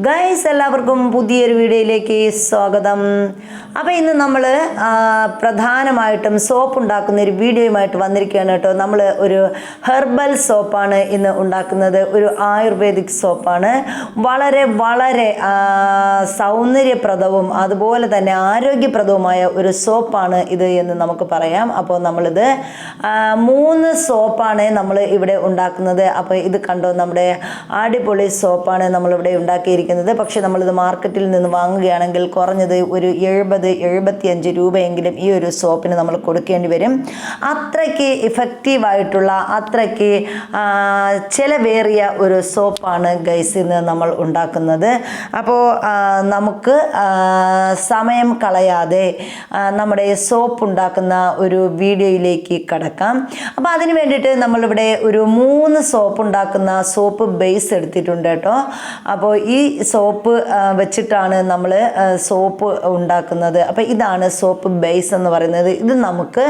Guys എല്ലാവർക്കും പുതിയൊരു വീഡിയോയിലേക്ക് സ്വാഗതം. അപ്പോൾ ഇന്ന് നമ്മൾ പ്രധാനമായിട്ടും സോപ്പ് ഉണ്ടാക്കുന്ന ഒരു വീഡിയോയുമായിട്ട് വന്നിരിക്കുകയാണ് കേട്ടോ. നമ്മൾ ഒരു ഹെർബൽ സോപ്പാണ് ഇന്ന് ഉണ്ടാക്കുന്നത്. ഒരു ആയുർവേദിക് സോപ്പാണ്. വളരെ വളരെ സൗന്ദര്യപ്രദവും അതുപോലെ തന്നെ ആരോഗ്യപ്രദവുമായ ഒരു സോപ്പാണ് ഇത് എന്ന് നമുക്ക് പറയാം. അപ്പോൾ നമ്മളിത് മൂന്ന് സോപ്പാണ് നമ്മൾ ഇവിടെ ഉണ്ടാക്കുന്നത്. അപ്പോൾ ഇത് കണ്ടോ? നമ്മുടെ അടിപൊളി സോപ്പാണ് നമ്മളിവിടെ ഉണ്ടാക്കിയിരിക്കുന്നത്. പക്ഷേ നമ്മളിത് മാർക്കറ്റിൽ നിന്ന് വാങ്ങുകയാണെങ്കിൽ കുറഞ്ഞത് ഒരു എഴുപത് എഴുപത്തിയഞ്ച് രൂപയെങ്കിലും ഈ ഒരു സോപ്പിന് നമ്മൾ കൊടുക്കേണ്ടി വരും. അത്രയ്ക്ക് ഇഫക്റ്റീവായിട്ടുള്ള അത്രയ്ക്ക് ചിലവേറിയ ഒരു സോപ്പാണ് ഗൈസിൽ നിന്ന് നമ്മൾ ഉണ്ടാക്കുന്നത്. അപ്പോൾ നമുക്ക് സമയം കളയാതെ നമ്മുടെ സോപ്പ് ഉണ്ടാക്കുന്ന ഒരു വീഡിയോയിലേക്ക് കടക്കാം. അപ്പോൾ അതിന് വേണ്ടിയിട്ട് നമ്മളിവിടെ ഒരു മൂന്ന് സോപ്പ് ഉണ്ടാക്കുന്ന സോപ്പ് ബേസ് എടുത്തിട്ടുണ്ട് കേട്ടോ. അപ്പോൾ ഈ സോപ്പ് വെച്ചിട്ടാണ് നമ്മൾ സോപ്പ് ഉണ്ടാക്കുന്നത്. അപ്പോൾ ഇതാണ് സോപ്പ് ബേസ് എന്ന് പറയുന്നത്. ഇത് നമുക്ക്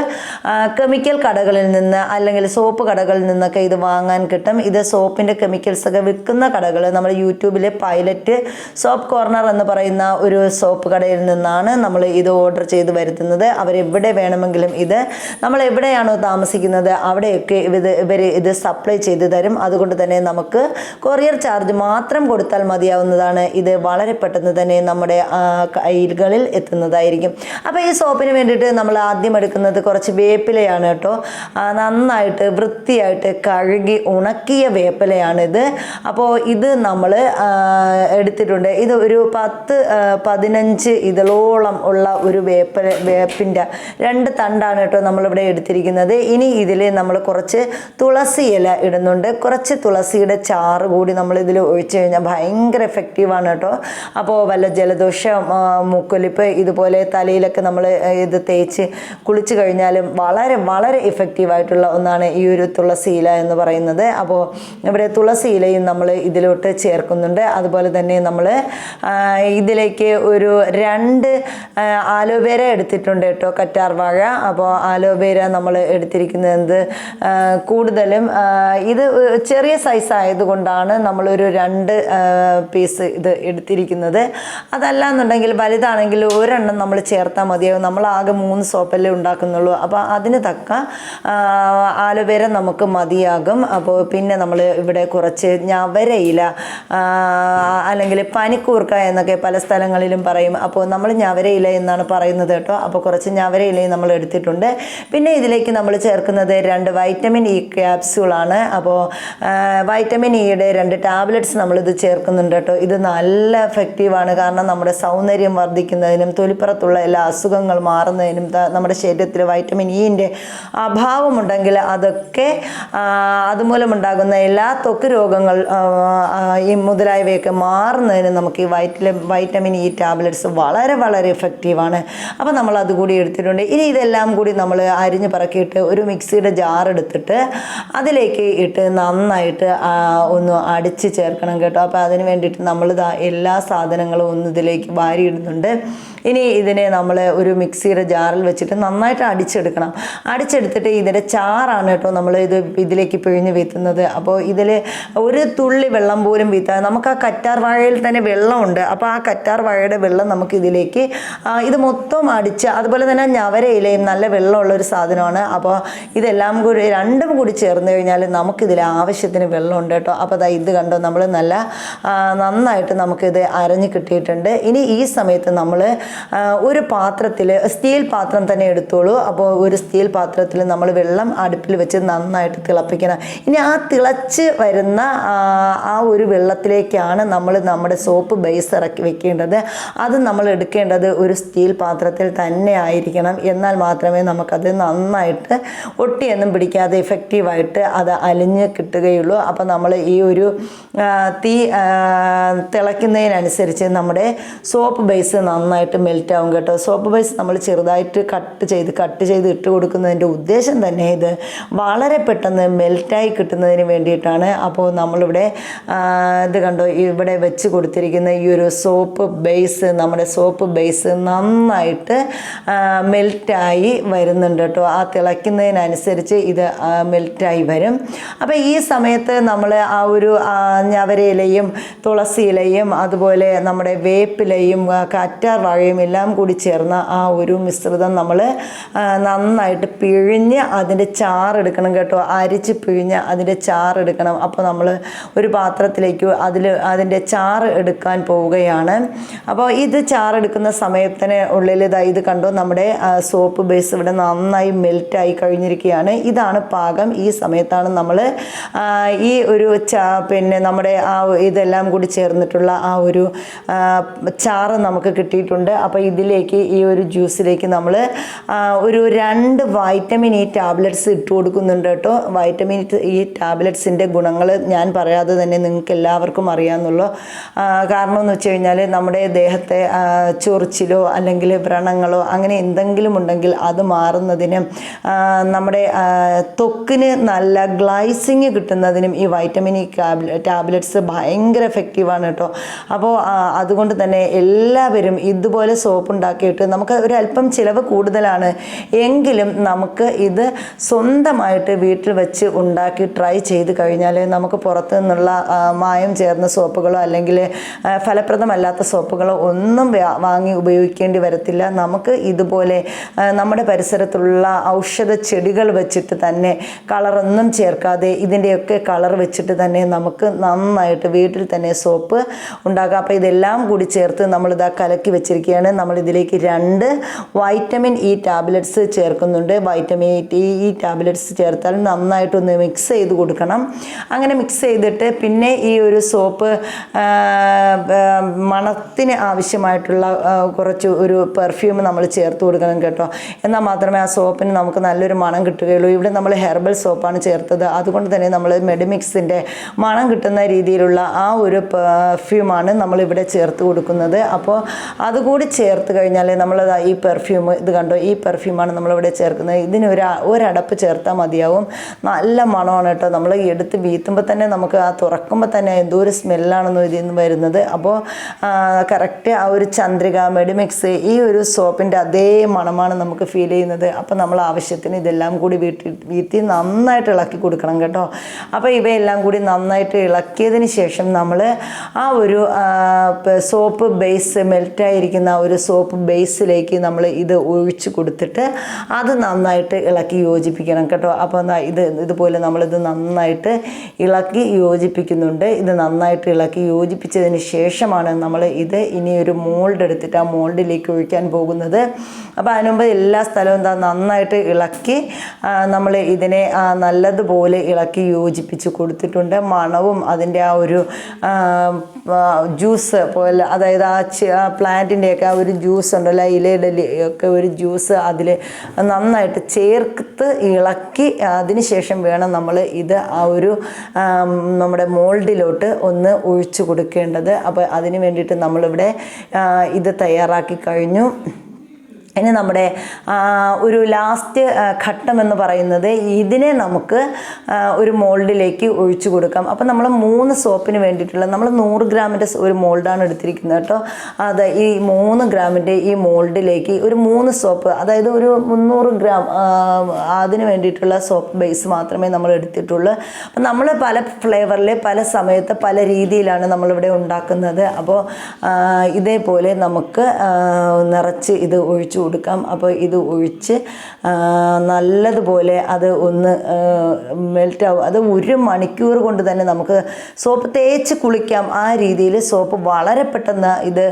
കെമിക്കൽ കടകളിൽ നിന്ന് അല്ലെങ്കിൽ സോപ്പ് കടകളിൽ നിന്നൊക്കെ ഇത് വാങ്ങാൻ കിട്ടും. ഇത് സോപ്പിന്റെ കെമിക്കൽസ് ഒക്കെ വിൽക്കുന്ന കടകൾ നമ്മൾ യൂട്യൂബിലെ പൈലറ്റ് സോപ്പ് കോർണർ എന്ന് പറയുന്ന ഒരു സോപ്പ് കടയിൽ നിന്നാണ് നമ്മൾ ഇത് ഓർഡർ ചെയ്ത് വരുത്തുന്നത്. അവരെവിടെ വേണമെങ്കിലും ഇത് നമ്മൾ എവിടെയാണോ താമസിക്കുന്നത് അവിടെയൊക്കെ ഇത് ഇവർ ഇത് സപ്ലൈ ചെയ്ത് തരും. അതുകൊണ്ട് തന്നെ നമുക്ക് കൊറിയർ ചാർജ് മാത്രം കൊടുത്താൽ മതിയാവുന്നതാണ് ഇത് വളരെ പെട്ടെന്ന് തന്നെ നമ്മുടെ കൈകളിൽ എത്തുന്നതായിരിക്കും. അപ്പോൾ ഈ സോപ്പിന് വേണ്ടിയിട്ട് നമ്മൾ ആദ്യം എടുക്കുന്നത് കുറച്ച് വേപ്പിലയാണ് കേട്ടോ. നന്നായിട്ട് വൃത്തിയായിട്ട് കഴുകി ഉണക്കിയ വേപ്പിലയാണിത്. അപ്പോൾ ഇത് നമ്മൾ എടുത്തിട്ടുണ്ട്. ഇത് ഒരു പത്ത് പതിനഞ്ച് ഇതളോളം ഉള്ള ഒരു വേപ്പ വേപ്പിന്റെ രണ്ട് തണ്ടാണ് കേട്ടോ നമ്മളിവിടെ എടുത്തിരിക്കുന്നത്. ഇനി ഇതിൽ നമ്മൾ കുറച്ച് തുളസി ഇല ഇടുന്നുണ്ട്. കുറച്ച് തുളസിയുടെ ചാറ് കൂടി നമ്മൾ ഇതിൽ ഒഴിച്ചു കഴിഞ്ഞാൽ ഭയങ്കര എഫക്റ്റീവാണ് കേട്ടോ. അപ്പോൾ വല്ല ജലദോഷം മൂക്കൊലിപ്പ് ഇതുപോലെ തലയിലൊക്കെ നമ്മൾ ഇത് തേച്ച് കുളിച്ച് കഴിഞ്ഞാലും വളരെ വളരെ ഇഫക്റ്റീവായിട്ടുള്ള ഒന്നാണ് ഈ ഒരു തുളസി ഇല എന്ന് പറയുന്നത്. അപ്പോൾ ഇവിടെ തുളസി ഇലയും നമ്മൾ ഇതിലോട്ട് ചേർക്കുന്നുണ്ട്. അതുപോലെ തന്നെ നമ്മൾ ഇതിലേക്ക് ഒരു രണ്ട് ആലോവേര എടുത്തിട്ടുണ്ട് കേട്ടോ കറ്റാർ വാഴ അപ്പോൾ ആലോവേര നമ്മൾ എടുത്തിരിക്കുന്നത് കൂടുതലും ഇത് ചെറിയ സൈസ് ആയതുകൊണ്ടാണ് നമ്മളൊരു രണ്ട് പീസ് ഇത് എടുത്തിരിക്കുന്നത്. അതല്ല എന്നുണ്ടെങ്കിൽ വലുതാണെങ്കിൽ ഒരെണ്ണം നമ്മൾ ചേർത്താൽ മതിയാവും. നമ്മൾ ആകെ മൂന്ന് സോപ്പല്ലേ ഉണ്ടാക്കുന്നുള്ളൂ. അപ്പോൾ അതിന് തക്ക ആ, നമുക്ക് മതിയാകും. അപ്പോൾ പിന്നെ നമ്മൾ ഇവിടെ കുറച്ച് ഞവരയില അല്ലെങ്കിൽ പനിക്കൂർക്ക എന്നൊക്കെ പല സ്ഥലങ്ങളിലും പറയും. അപ്പോൾ നമ്മൾ ഞവരയില എന്നാണ് പറയുന്നത് കേട്ടോ. അപ്പോൾ കുറച്ച് ഞവരയിലയും നമ്മൾ എടുത്തിട്ടുണ്ട്. പിന്നെ ഇതിലേക്ക് നമ്മൾ ചേർക്കുന്നത് രണ്ട് വൈറ്റമിൻ ഇ ക്യാപ്സ്യൂളാണ് അപ്പോൾ വൈറ്റമിൻ ഇയുടെ രണ്ട് ടാബ്ലറ്റ്സ് നമ്മളിത് ചേർക്കുന്നുണ്ട് കേട്ടോ. ഇത് നല്ല എഫക്റ്റീവാണ് കാരണം നമ്മുടെ സൗന്ദര്യം വർദ്ധിക്കുന്നതിനും തൊലിപ്പുറത്തുള്ള എല്ലാ അസുഖങ്ങൾ മാറുന്നതിനും നമ്മുടെ ശരീരത്തിൽ വൈറ്റമിൻ ഇന്റെ അഭാവമുണ്ടെങ്കിൽ അതൊക്കെ അതുമൂലമുണ്ടാകുന്ന എല്ലാ തൊക്ക് രോഗങ്ങൾ ഈ മുതലായവയൊക്കെ മാറുന്നതിന് നമുക്ക് ഈ വൈറ്റമിൻ വൈറ്റമിൻ ഇ ടാബ്ലറ്റ്സ് വളരെ വളരെ എഫക്റ്റീവാണ് അപ്പോൾ നമ്മൾ അതുകൂടി എടുത്തിട്ടുണ്ട്. ഇനി ഇതെല്ലാം കൂടി നമ്മൾ അരിഞ്ഞ് പറക്കിയിട്ട് ഒരു മിക്സിയുടെ ജാർ എടുത്തിട്ട് അതിലേക്ക് ഇട്ട് നന്നായിട്ട് ഒന്ന് അടിച്ച് ചേർക്കണം കേട്ടോ. അപ്പോൾ അതിന് വേണ്ടിയിട്ട് നമ്മൾ ദാ എല്ലാ സാധനങ്ങളും ഒന്നിതിലേക്ക് വാരിയിടുന്നുണ്ട്. ഇനി ഇതിനെ നമ്മൾ ഒരു മിക്സിയുടെ ജാറിൽ വെച്ചിട്ട് നന്നായിട്ട് അടിച്ചെടുക്കണം. അടിച്ചെടുത്തിട്ട് ഇതിന്റെ ചാറാണ് കേട്ടോ നമ്മൾ ഇത് ഇതിലേക്ക് പിഴിഞ്ഞ് വീത്തുന്നത്. അപ്പോൾ ഇതിൽ ഒരു തുള്ളി വെള്ളം പോലും വീത്താൻ നമുക്ക് ആ കറ്റാർ വാഴയിൽ തന്നെ വെള്ളമുണ്ട്. അപ്പോൾ ആ കറ്റാർ വാഴയുടെ വെള്ളം നമുക്ക് ഇതിലേക്ക് ഇത് മൊത്തം അടിച്ച് അതുപോലെ തന്നെ ഞവരയിലയും നല്ല വെള്ളമുള്ള ഒരു സാധനമാണ്. അപ്പോൾ ഇതെല്ലാം കൂടി രണ്ടും കൂടി ചേർന്ന് കഴിഞ്ഞാൽ നമുക്കിതിൽ ആവശ്യത്തിന് വെള്ളമുണ്ട് കേട്ടോ. അപ്പോൾ അതാ ഇത് കണ്ടോ നമ്മൾ നല്ല നന്നായിട്ട് നമുക്കിത് അരഞ്ഞ് കിട്ടിയിട്ടുണ്ട്. ഇനി ഈ സമയത്ത് നമ്മൾ ഒരു പാത്രത്തിൽ സ്റ്റീൽ പാത്രം തന്നെ എടുത്തോളൂ. അപ്പോൾ ഒരു സ്റ്റീൽ പാത്രത്തിൽ നമ്മൾ വെള്ളം അടുപ്പിൽ വെച്ച് നന്നായിട്ട് തിളപ്പിക്കണം. ഇനി ആ തിളച്ച് വരുന്ന ആ, ഒരു വെള്ളത്തിലേക്കാണ് നമ്മൾ നമ്മുടെ സോപ്പ് ബേസ് ഇറക്കി വെക്കേണ്ടത്. അത് നമ്മൾ എടുക്കേണ്ടത് ഒരു സ്റ്റീൽ പാത്രത്തിൽ തന്നെ ആയിരിക്കണം. എന്നാൽ മാത്രമേ നമുക്കത് നന്നായിട്ട് ഒട്ടിയൊന്നും പിടിക്കാതെ എഫക്റ്റീവായിട്ട് അത് അലിഞ്ഞ് കിട്ടുകയുള്ളൂ. അപ്പോൾ നമ്മൾ ഈ ഒരു തീ തിളയ്ക്കുന്നതിനനുസരിച്ച് നമ്മുടെ സോപ്പ് ബേസ് നന്നായിട്ട് മെൽറ്റ് ആവും കേട്ടോ സോപ്പ് ബൈസ് നമ്മൾ ചെറുതായിട്ട് കട്ട് ചെയ്ത് കട്ട് ചെയ്ത് ഇട്ട് കൊടുക്കുന്നതിന്റെ ഉദ്ദേശം തന്നെ ഇത് വളരെ പെട്ടെന്ന് മെൽറ്റായി കിട്ടുന്നതിന് വേണ്ടിയിട്ടാണ്. അപ്പോൾ നമ്മളിവിടെ ഇത് കണ്ടോ ഇവിടെ വെച്ച് കൊടുത്തിരിക്കുന്ന ഈ ഒരു സോപ്പ് ബേസ് നമ്മുടെ സോപ്പ് ബേസ് നന്നായിട്ട് മെൽറ്റായി വരുന്നുണ്ട് കേട്ടോ. ആ തിളയ്ക്കുന്നതിനനുസരിച്ച് ഇത് മെൽറ്റായി വരും. അപ്പോൾ ഈ സമയത്ത് നമ്മൾ ആ ഒരു ഞവരയിലയും തുളസി തുളസി ഇലയും അതുപോലെ നമ്മുടെ വേപ്പിലയും കറ്റാർ വാഴയും എല്ലാം കൂടി ചേർന്ന ആ ഒരു മിശ്രിതം നമ്മൾ നന്നായിട്ട് പിഴിഞ്ഞ് അതിന്റെ ചാറെടുക്കണം കേട്ടോ. അരിച്ച് പിഴിഞ്ഞ് അതിന്റെ ചാറെടുക്കണം അപ്പോൾ നമ്മൾ ഒരു പാത്രത്തിലേക്ക് അതിൽ അതിന്റെ ചാറ് എടുക്കാൻ പോവുകയാണ്. അപ്പോൾ ഇത് ചാറെടുക്കുന്ന സമയത്തിന് ഉള്ളിൽ ഇതാ ഇത് കണ്ടോ? നമ്മുടെ സോപ്പ് ബേസ് ഇവിടെ നന്നായി മെൽറ്റായി കഴിഞ്ഞിരിക്കുകയാണ്. ഇതാണ് പാകം. ഈ സമയത്താണ് നമ്മൾ ഈ ഒരു പിന്നെ നമ്മുടെ ആ ഇതെല്ലാം കൂടി ചേർന്നിട്ടുള്ള ആ ഒരു ചാറ് നമുക്ക് കിട്ടിയിട്ടുണ്ട്. അപ്പോൾ ഇതിലേക്ക് ഈ ഒരു ജ്യൂസിലേക്ക് നമ്മൾ ഒരു രണ്ട് വൈറ്റമിൻ ഇ ടാബ്ലറ്റ്സ് ഇട്ട് കൊടുക്കുന്നുണ്ട് കേട്ടോ. വൈറ്റമിൻ ഈ ടാബ്ലറ്റ്സിന്റെ ഗുണങ്ങൾ ഞാൻ പറയാതെ തന്നെ നിങ്ങൾക്ക് എല്ലാവർക്കും അറിയാമെന്നുള്ളൂ കാരണം എന്ന് വെച്ച് കഴിഞ്ഞാൽ നമ്മുടെ ദേഹത്തെ ചൊറിച്ചിലോ അല്ലെങ്കിൽ വ്രണങ്ങളോ അങ്ങനെ എന്തെങ്കിലും ഉണ്ടെങ്കിൽ അത് മാറുന്നതിനും നമ്മുടെ ത്വക്കിന് നല്ല ഗ്ലൈസിങ് കിട്ടുന്നതിനും ഈ വൈറ്റമിൻ ഇ ടാബ്ലറ്റ്സ് ഭയങ്കര എഫക്റ്റീവാണ് കേട്ടോ. അപ്പോൾ അതുകൊണ്ട് തന്നെ എല്ലാവരും ഇതുപോലെ സോപ്പ് ഉണ്ടാക്കിയിട്ട് നമുക്ക് ഒരു അല്പം ചിലവ് കൂടുതലാണ്. എങ്കിലും നമുക്ക് ഇത് സ്വന്തമായിട്ട് വീട്ടിൽ വെച്ച് ഉണ്ടാക്കി ട്രൈ ചെയ്ത് കഴിഞ്ഞാൽ നമുക്ക് പുറത്തു നിന്നുള്ള മായം ചേർന്ന സോപ്പുകളോ അല്ലെങ്കിൽ ഫലപ്രദമല്ലാത്ത സോപ്പുകളോ ഒന്നും വാങ്ങി ഉപയോഗിക്കേണ്ടി വരത്തില്ല. നമുക്ക് ഇതുപോലെ നമ്മുടെ പരിസരത്തുള്ള ഔഷധ ചെടികൾ വെച്ചിട്ട് തന്നെ കളറൊന്നും ചേർക്കാതെ ഇതിന്റെയൊക്കെ കളർ വെച്ചിട്ട് തന്നെ നമുക്ക് നന്നായിട്ട് വീട്ടിൽ തന്നെ സോപ്പ് ഉണ്ടാക്കാം. അപ്പോൾ ഇതെല്ലാം കൂടി ചേർത്ത് നമ്മളിതാ കലക്കി വെച്ചിരിക്കുകയാണ്. നമ്മൾ ഇതിലേക്ക് രണ്ട് വൈറ്റമിൻ ഇ ടാബ്ലറ്റ്സ് ചേർക്കുന്നുണ്ട്. വൈറ്റമിൻ ഇ ടാബ്ലറ്റ്സ് ചേർത്താൽ നന്നായിട്ടൊന്ന് മിക്സ് ചെയ്ത് കൊടുക്കണം. അങ്ങനെ മിക്സ് ചെയ്തിട്ട് പിന്നെ ഈ ഒരു സോപ്പ് മണത്തിന് ആവശ്യമായിട്ടുള്ള കുറച്ച് ഒരു പെർഫ്യൂം നമ്മൾ ചേർത്ത് കൊടുക്കണം കേട്ടോ. എന്നാൽ മാത്രമേ ആ സോപ്പിന് നമുക്ക് നല്ലൊരു മണം കിട്ടുകയുള്ളൂ. ഇവിടെ നമ്മൾ ഹെർബൽ സോപ്പാണ് ചേർത്തത്. അതുകൊണ്ട് തന്നെ നമ്മൾ മെഡിമിക്സിന്റെ മണം കിട്ടുന്ന രീതിയിലുള്ള ആ ഒരു പെർഫ്യൂമാണ് നമ്മളിവിടെ ചേർത്ത് കൊടുക്കുന്നത്. അപ്പോൾ അതുകൂടി ചേർത്ത് കഴിഞ്ഞാൽ നമ്മൾ ഈ പെർഫ്യൂം ഇത് കണ്ടോ? ഈ പെർഫ്യൂമാണ് നമ്മളിവിടെ ചേർക്കുന്നത്. ഇതിന് ഒരു ഒരടപ്പ് ചേർത്താൽ മതിയാവും. നല്ല മണമാണ് കേട്ടോ. നമ്മൾ എടുത്ത് വീത്തുമ്പോൾ തന്നെ നമുക്ക് ആ തുറക്കുമ്പോൾ തന്നെ എന്തോ ഒരു സ്മെല്ലാണെന്നോ ഇതിൽ നിന്ന് വരുന്നത്. അപ്പോൾ കറക്റ്റ് ആ ഒരു ചന്ദ്രിക മെഡിമിക്സ് ഈ ഒരു സോപ്പിന്റെ അതേ മണമാണ് നമുക്ക് ഫീൽ ചെയ്യുന്നത്. അപ്പോൾ നമ്മൾ ആവശ്യത്തിന് ഇതെല്ലാം കൂടി വീട്ടിൽ വീത്തി നന്നായിട്ട് ഇളക്കി കൊടുക്കണം കേട്ടോ. അപ്പോൾ ഇവയെല്ലാം കൂടി നന്നായിട്ട് ഇളക്കിയതിന് ശേഷം നമ്മൾ ആ ഒരു സോപ്പ് ബേസ് മെൽറ്റായിരിക്കുന്ന ഒരു സോപ്പ് ബേസിലേക്ക് നമ്മൾ ഇത് ഒഴിച്ച് കൊടുത്തിട്ട് അത് നന്നായിട്ട് ഇളക്കി യോജിപ്പിക്കണം കേട്ടോ. അപ്പോൾ ഇത് ഇതുപോലെ നമ്മളിത് നന്നായിട്ട് ഇളക്കി യോജിപ്പിക്കുന്നുണ്ട്. ഇത് നന്നായിട്ട് ഇളക്കി യോജിപ്പിച്ചതിന് ശേഷമാണ് നമ്മൾ ഇത് ഇനി ഒരു മോൾഡ് എടുത്തിട്ട് ആ മോൾഡിലേക്ക് ഒഴിക്കാൻ പോകുന്നത്. അപ്പോൾ അതിനുമുമ്പ് എല്ലാ സ്ഥലവും എന്താ നന്നായിട്ട് ഇളക്കി നമ്മൾ ഇതിനെ നല്ലതുപോലെ ഇളക്കി യോജിപ്പിച്ച് കൊടുത്തിട്ടുണ്ട്. മണവും അതിന്റെ ആ ഒരു ജ്യൂസ് പോലെ അതായത് ആ പ്ലാന്റിന്റെയൊക്കെ ആ ഒരു ജ്യൂസ് ഉണ്ടല്ലോ ആ ഇലയുടെ ഒക്കെ ഒരു ജ്യൂസ് അതിൽ നന്നായിട്ട് ചേർത്ത് ഇളക്കി അതിന് ശേഷം വേണം നമ്മൾ ഇത് ആ ഒരു നമ്മുടെ മോൾഡിലോട്ട് ഒന്ന് ഒഴിച്ചു കൊടുക്കേണ്ടത്. അപ്പോൾ അതിന് വേണ്ടിയിട്ട് നമ്മളിവിടെ ഇത് തയ്യാറാക്കി കഴിഞ്ഞു. ഇനി നമ്മുടെ ഒരു ലാസ്റ്റ് ഘട്ടം എന്ന് പറയുന്നത് ഇതിനെ നമുക്ക് ഒരു മോൾഡിലേക്ക് ഒഴിച്ചു കൊടുക്കാം. അപ്പോൾ നമ്മൾ മൂന്ന് സോപ്പിന് വേണ്ടിയിട്ടുള്ള നമ്മൾ നൂറ് ഗ്രാമിന്റെ ഒരു മോൾഡാണ് എടുത്തിരിക്കുന്നത് കേട്ടോ. അത് ഈ മൂന്ന് ഗ്രാമിന്റെ ഈ മോൾഡിലേക്ക് ഒരു മൂന്ന് സോപ്പ് അതായത് ഒരു മുന്നൂറ് ഗ്രാം അതിന് വേണ്ടിയിട്ടുള്ള സോപ്പ് ബേസ് മാത്രമേ നമ്മൾ എടുത്തിട്ടുള്ളൂ. അപ്പം നമ്മൾ പല ഫ്ലേവറിൽ പല സമയത്ത് പല രീതിയിലാണ് നമ്മളിവിടെ ഉണ്ടാക്കുന്നത്. അപ്പോൾ ഇതേപോലെ നമുക്ക് നിറച്ച് ഇത് ഒഴിച്ചു കൊടുക്കാം. അപ്പോൾ ഇത് ഒഴിച്ച് നല്ലതുപോലെ അത് ഒന്ന് മെൽറ്റ് ആവും. അത് ഒരു മണിക്കൂർ കൊണ്ട് തന്നെ നമുക്ക് സോപ്പ് തേച്ച് കുളിക്കാം. ആ രീതിയിൽ സോപ്പ് വളരെ പെട്ടെന്ന് ഇത്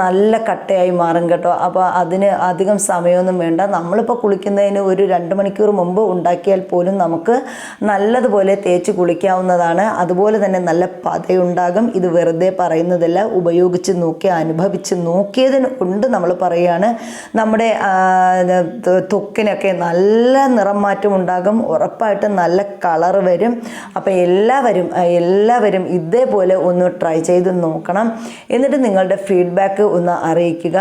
നല്ല കട്ടയായി മാറും കേട്ടോ. അപ്പോൾ അതിന് അധികം സമയമൊന്നും വേണ്ട. നമ്മളിപ്പോൾ കുളിക്കുന്നതിന് ഒരു രണ്ട് മണിക്കൂർ മുമ്പ് ഉണ്ടാക്കിയാൽ പോലും നമുക്ക് നല്ലതുപോലെ തേച്ച് കുളിക്കാവുന്നതാണ്. അതുപോലെ തന്നെ നല്ല പതയുണ്ടാകും. ഇത് വെറുതെ പറയുന്നതല്ല. ഉപയോഗിച്ച് നോക്കി അനുഭവിച്ച് നോക്കിയതിന് കൊണ്ട് നമ്മൾ പറയുകയാണ്. നമ്മുടെ തൊക്കിനൊക്കെ നല്ല നിറം മാറ്റം ഉണ്ടാകും. ഉറപ്പായിട്ടും നല്ല കളർ വരും. അപ്പോൾ എല്ലാവരും എല്ലാവരും ഇതേപോലെ ഒന്ന് ട്രൈ ചെയ്ത് നോക്കണം. എന്നിട്ട് നിങ്ങളുടെ ഫീഡ്ബാക്ക് ഒന്ന് അറിയിക്കുക.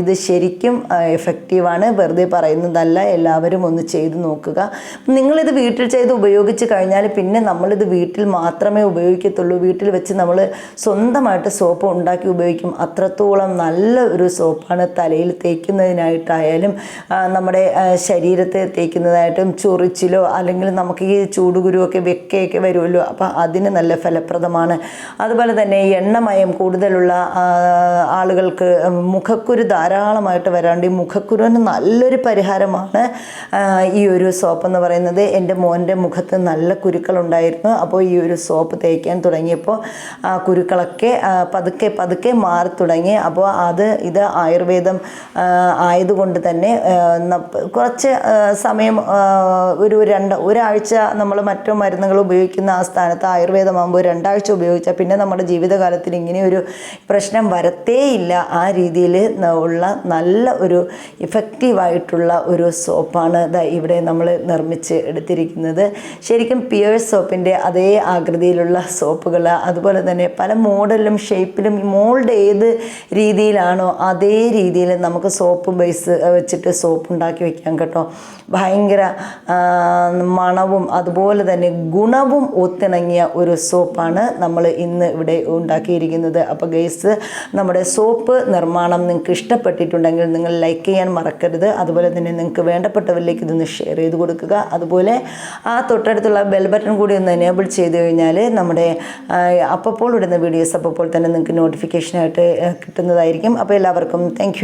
ഇത് ശരിക്കും എഫക്റ്റീവാണ്. വെറുതെ പറയുന്നതല്ല. എല്ലാവരും ഒന്ന് ചെയ്ത് നോക്കുക. നിങ്ങളിത് വീട്ടിൽ ചെയ്ത് ഉപയോഗിച്ച് കഴിഞ്ഞാൽ പിന്നെ നമ്മളിത് വീട്ടിൽ മാത്രമേ ഉപയോഗിക്കത്തുള്ളൂ. വീട്ടിൽ വെച്ച് നമ്മൾ സ്വന്തമായിട്ട് സോപ്പ് ഉണ്ടാക്കി ഉപയോഗിക്കും. അത്രത്തോളം നല്ല ഒരു സോപ്പാണ് തലയിൽ തേക്കുന്നതിനായിട്ട്. തേക്കാനായിട്ടായാലും ആ, നമ്മുടെ ശരീരത്തെ തേക്കുന്നതായിട്ടും ചൊറിച്ചിലോ അല്ലെങ്കിൽ നമുക്ക് ഈ ചൂടുകുരുവൊക്കെ വെക്കയൊക്കെ വരുമല്ലോ. അപ്പോൾ അതിന് നല്ല ഫലപ്രദമാണ്. അതുപോലെ തന്നെ എണ്ണമയം കൂടുതലുള്ള ആളുകൾക്ക് മുഖക്കുരു ധാരാളമായിട്ട് വരാണ്ട് ഈ മുഖക്കുരുവിന് നല്ലൊരു പരിഹാരമാണ് ഈ ഒരു സോപ്പ് എന്ന് പറയുന്നത്. എന്റെ മോന്റെ മുഖത്ത് നല്ല കുരുക്കളുണ്ടായിരുന്നു. അപ്പോൾ ഈ ഒരു സോപ്പ് തേക്കാൻ തുടങ്ങിയപ്പോൾ ആ കുരുക്കളൊക്കെ പതുക്കെ പതുക്കെ മാറി തുടങ്ങി. അപ്പോൾ അത് ഇത് ആയുർവേദം ആ, ആയതുകൊണ്ട് തന്നെ കുറച്ച് സമയം ഒരു രണ്ട് ഒരാഴ്ച നമ്മൾ മറ്റു മരുന്നുകൾ ഉപയോഗിക്കുന്ന ആ സ്ഥാനത്ത് ആയുർവേദമാകുമ്പോൾ രണ്ടാഴ്ച ഉപയോഗിച്ചാൽ പിന്നെ നമ്മുടെ ജീവിതകാലത്തിൽ ഇങ്ങനെ ഒരു പ്രശ്നം വരത്തേയില്ല. ആ രീതിയിൽ ഉള്ള നല്ല ഒരു ഇഫക്റ്റീവായിട്ടുള്ള ഒരു സോപ്പാണ് ഇവിടെ നമ്മൾ നിർമ്മിച്ച് എടുത്തിരിക്കുന്നത്. ശരിക്കും പിയേഴ്സ് സോപ്പിന്റെ അതേ ആകൃതിയിലുള്ള സോപ്പുകൾ അതുപോലെ തന്നെ പല മോഡലും ഷേപ്പിലും മോൾഡ് ഏത് രീതിയിലാണോ അതേ രീതിയിൽ നമുക്ക് സോപ്പ് ബേസ് വെച്ചിട്ട് സോപ്പ് ഉണ്ടാക്കി വെക്കാം കേട്ടോ. ഭയങ്കര മണവും അതുപോലെ തന്നെ ഗുണവും ഒത്തിണങ്ങിയ ഒരു സോപ്പാണ് നമ്മൾ ഇന്ന് ഇവിടെ ഉണ്ടാക്കിയിരിക്കുന്നത്. അപ്പോൾ ഗൈസ് നമ്മുടെ സോപ്പ് നിർമ്മാണം നിങ്ങൾക്ക് ഇഷ്ടപ്പെട്ടിട്ടുണ്ടെങ്കിൽ നിങ്ങൾ ലൈക്ക് ചെയ്യാൻ മറക്കരുത്. അതുപോലെ തന്നെ നിങ്ങൾക്ക് വേണ്ടപ്പെട്ടവരിലേക്ക് ഇതൊന്ന് ഷെയർ ചെയ്ത് കൊടുക്കുക. അതുപോലെ ആ തൊട്ടടുത്തുള്ള ബെൽ ബട്ടൺ കൂടി ഒന്ന് എനേബിൾ ചെയ്ത് കഴിഞ്ഞാൽ നമ്മുടെ അപ്പോൾ ഇടുന്ന വീഡിയോസ് അപ്പോൾ തന്നെ നിങ്ങൾക്ക് നോട്ടിഫിക്കേഷനായിട്ട് കിട്ടുന്നതായിരിക്കും. അപ്പോൾ എല്ലാവർക്കും താങ്ക്